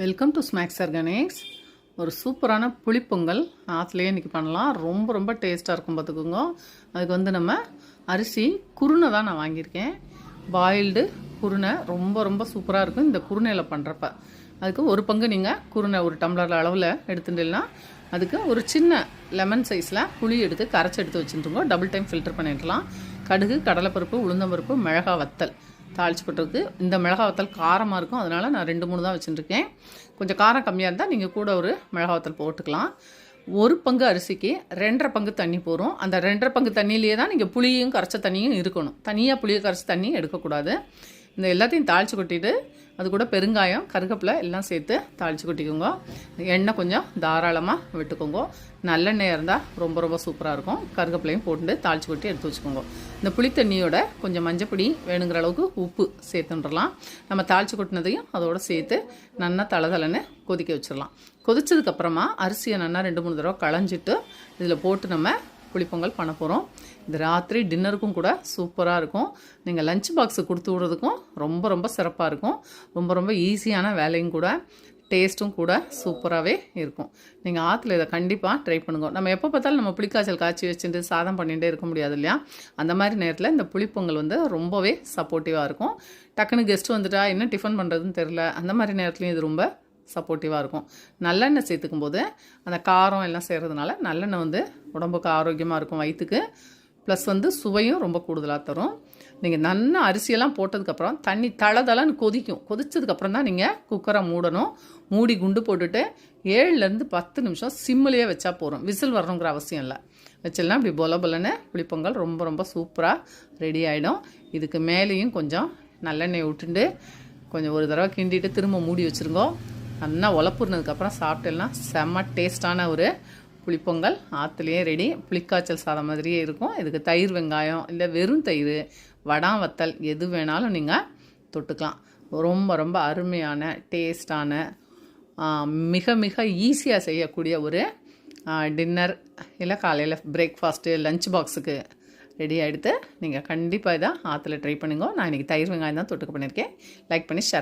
Welcome to snacks organics ஒரு சூப்பரான புளிப்பொங்கல். ஆற்றுலேயே இன்றைக்கி பண்ணலாம். ரொம்ப ரொம்ப டேஸ்ட்டாக இருக்கும் பார்த்துக்கோங்க. அதுக்கு வந்து நம்ம அரிசி குருணை தான் நான் வாங்கியிருக்கேன். பாயில்டு குருணை ரொம்ப ரொம்ப சூப்பராக இருக்கும் இந்த குருணையில் பண்ணுறப்ப அதுக்கு ஒரு பங்கு நீங்கள் குருணை ஒரு டம்ளர் அளவில் எடுத்துட்டீங்கன்னா அதுக்கு ஒரு சின்ன லெமன் சைஸில் புளி எடுத்து கரைச்சி எடுத்து வச்சுருக்கோம் டபுள் டைம் ஃபில்டர் பண்ணிடலாம். கடுகு கடலைப்பருப்பு உளுந்தம்பருப்பு மிளகா வத்தல். தாளிச்சு போட்டுருக்கு. இந்த மிளகா வத்தல் காரமாக இருக்கும். அதனால் நான் ரெண்டு மூணு தான் வச்சுருக்கேன். கொஞ்சம் காரம் கம்மியாக இருந்தால் நீங்கள் கூட ஒரு மிளகா வத்தல் போட்டுக்கலாம். ஒரு பங்கு அரிசிக்கு ரெண்டரை பங்கு தண்ணி போகிறோம் அந்த ரெண்டரை பங்கு தண்ணியிலேயே தான் நீங்கள் புளியும் கரைச்ச தண்ணியும் இருக்கணும். தனியாக புளியை கரைச்ச தண்ணி எடுக்கக்கூடாது. இந்த எல்லாத்தையும் தாளித்து கொட்டிட்டு அது கூட பெருங்காயம் கருகப்பில் எல்லாம் சேர்த்து தாளித்து கொட்டிக்கோங்க. எண்ணெய் கொஞ்சம் தாராளமாக விட்டுக்கோங்க. நல்லெண்ணெய் இருந்தால் ரொம்ப ரொம்ப சூப்பராக இருக்கும். கருகப்பிலையும் போட்டு தாளித்து கொட்டி எடுத்து வச்சுக்கோங்க. இந்த புளித்தண்ணியோட கொஞ்சம் மஞ்சப்பொடி வேணுங்கிற அளவுக்கு உப்பு சேர்த்துன்றலாம். நம்ம தாளித்து கொட்டினதையும் அதோட சேர்த்து நல்லா தளதளன்னு கொதிக்க வச்சிடலாம் கொதிச்சதுக்கப்புறமா அரிசியை நல்லா ரெண்டு மூணு தடவை களைஞ்சிட்டு இதில் போட்டு நம்ம புளிப்பொங்கல் பண்ண போகிறோம் இது ராத்திரி டின்னருக்கும் கூட சூப்பராக இருக்கும். நீங்கள் லஞ்ச் பாக்ஸு கொடுத்து விட்றதுக்கும் ரொம்ப ரொம்ப சிறப்பாக இருக்கும். ரொம்ப ரொம்ப ஈஸியான வேலையும் கூட டேஸ்ட்டும் கூட சூப்பராகவே இருக்கும். நீங்கள் ஆற்றுல இதை கண்டிப்பாக ட்ரை பண்ணுங்க. நம்ம எப்போ பார்த்தாலும் நம்ம புளிக்காய்ச்சல் காய்ச்சி வச்சுட்டு சாதம் பண்ணிகிட்டே இருக்க முடியாது இல்லையா? அந்த மாதிரி நேரத்தில் இந்த புளிப்பொங்கல் வந்து ரொம்பவே சப்போர்ட்டிவாக இருக்கும். டக்குன்னு கெஸ்ட் வந்துட்டா என்ன டிஃபன் பண்ணுறதுன்னு தெரில அந்த மாதிரி நேரத்துலையும் இது ரொம்ப சப்போர்ட்டிவாக இருக்கும். நல்லெண்ணெய் சேர்த்துக்கும் போது அந்த காரம் எல்லாம் சேர்கிறதுனால நல்லெண்ணெய் வந்து உடம்புக்கு ஆரோக்கியமாக இருக்கும் வயிற்றுக்கு ப்ளஸ் வந்து சுவையும் ரொம்ப கூடுதலாக தரும். நீங்கள் நல்லா அரிசியெல்லாம் போட்டதுக்கப்புறம் தண்ணி தளதளன்னு கொதிக்கும். கொதிச்சதுக்கப்புறம் தான் நீங்கள் குக்கரை மூடணும். மூடி குண்டு போட்டுட்டு ஏழுலேருந்து பத்து நிமிஷம் சிம்மிலேயே வச்சா போகிறோம் விசில் வரணுங்கிற அவசியம் இல்லை. வச்சிடலாம் இப்படி பொல பொலன்னு புளிப்பொங்கல் ரொம்ப ரொம்ப சூப்பராக ரெடி ஆகிடும் இதுக்கு மேலேயும் கொஞ்சம் நல்லெண்ணெய் விட்டுண்டு கொஞ்சம் ஒரு தடவை கிண்டிட்டு திரும்ப மூடி வச்சுருங்கோ. நல்லா உழப்புனதுக்கப்புறம் சாப்பிட்டேன்னா செம்ம டேஸ்டான ஒரு புளிப்பொங்கல். ஆற்றுலேயே ரெடி புளிக்காய்ச்சல் சாதம் மாதிரியே இருக்கும். இதுக்கு தயிர் வெங்காயம் இல்லை வெறும் தயிர் வடாம் வத்தல் எது வேணாலும் நீங்கள் தொட்டுக்கலாம். ரொம்ப ரொம்ப அருமையான டேஸ்டான மிக மிக ஈஸியாக செய்யக்கூடிய ஒரு டின்னர் இல்லை காலையில் பிரேக்ஃபாஸ்ட்டு லஞ்ச் பாக்ஸுக்கு ரெடி ஆகிடுத்து நீங்கள் கண்டிப்பாக இதான் ஆற்றுல ட்ரை பண்ணுங்க. நான் இன்றைக்கி தயிர் வெங்காயம் தான் தொட்டுக்க பண்ணியிருக்கேன் லைக் பண்ணி ஷேர்